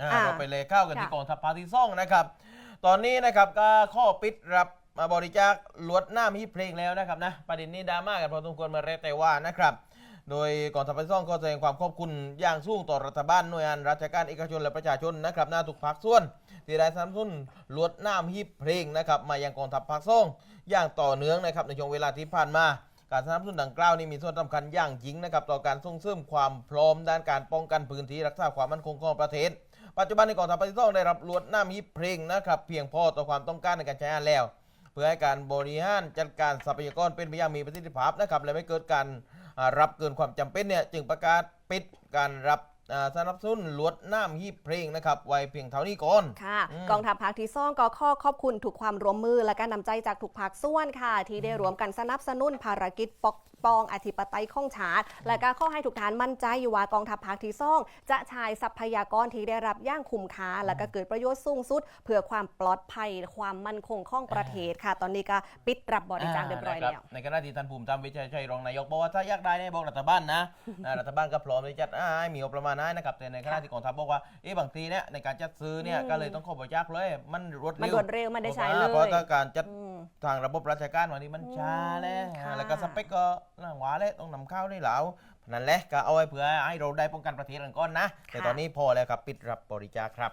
อ่าอ่า เราไปเลยเข้ากันที่ค่ะ กองทัพภาคที่ซ่องนะครับ ตอนนี้นะครับก็ข้อปิดรับมาบริจาคลวดหน้ามีเพลงแล้วนะครับนะประเด็นนี้ดราม่ากันพอสมควรมาเรแต่ว่านะครับ โดยกองทัพภาคที่ซ่องก็แสดงความขอบคุณอย่างสูงต่อรัฐบาลหน่วยงานราชการเอกชนและประชาชนนะครับหน้าทุกภาคส่วน ที่ได้สนับสนุนลวดหน้ามีเพลงนะครับ มายังกองทัพภาคซ่องอย่างต่อเนื่องนะครับในช่วงเวลาที่ผ่านมา การสนับสนุนดังกล่าวนี้มีส่วนสำคัญอย่างยิ่งนะครับต่อการส่งเสริมความพร้อมด้านการป้องกันพื้นที่รักษาความมั่นคงของประเทศ ปัจจุบันในกองทัพภาคที่สองได้รับลวดหน้ามีเพลงนะครับเพียงพอต่อความต้องการในการใช้งานแล้ว เพื่อให้การบริหารจัดการทรัพยากรเป็นไปอย่างมีประสิทธิภาพนะครับและไม่เกิดการรับเกินความจำเป็นเนี่ยจึงประกาศปิดการรับ สนับสนุนลวดหน้ามีเพลงนะครับไว้เพียงเท่านี้ก่อนค่ะอืมกองทัพภาคที่ซ่องก็ข้อขอบคุณถูกความร่วมมือและการนำใจจากทุกภาคส่วนค่ะ ที่ได้ร่วมกันสนับสนุนภารกิจปกป้องอธิปไตยของชาติ และก็ข้อให้ทุกท่านมั่นใจอยู่ว่ากองทัพภาคที่ซ่องจะใช้ทรัพยากรที่ได้รับอย่างคุ้มค่าและก็เกิดประโยชน์สูงสุด เพื่อความปลอดภัยความมั่นคงของประเทศค่ะ ตอนนี้ก็ปิดรับบริจาคเรียบร้อยาแล้นะวคในขณะที่ท่านภูมิธรรมวิชัยชัยรองนายกบอกว่าถ้าอยากได้เนี่ยบอกรัฐบาลนะอ่ารัฐบาลก็พร้อมที่จะให้มีงบประมาณให้นะครับแต่ในขณะที่กองทัพบอกว่าเอ๊ะบางทีเนี่ยในการจัดซื้อเนี่ยอืมก็เลยต้องขอบริจาคเลย มันรวดมันเร็วรวดเร็วมันได้ใช้เลเพราะยถ้าการจัดอืมทางระบบราชการวันนี้มันช้าแล้วอืมค่ะแล้วก็สเปคก็น่าหวาเลยต้องนำเข้าได้แล้วนั่นแหละก็เอาไว้เผื่อให้เราได้ป้องกันประเทศกันก่อนนะ แต่ค่ะตอนนี้พอแล้วครับ ปิดรับบริจาคครับ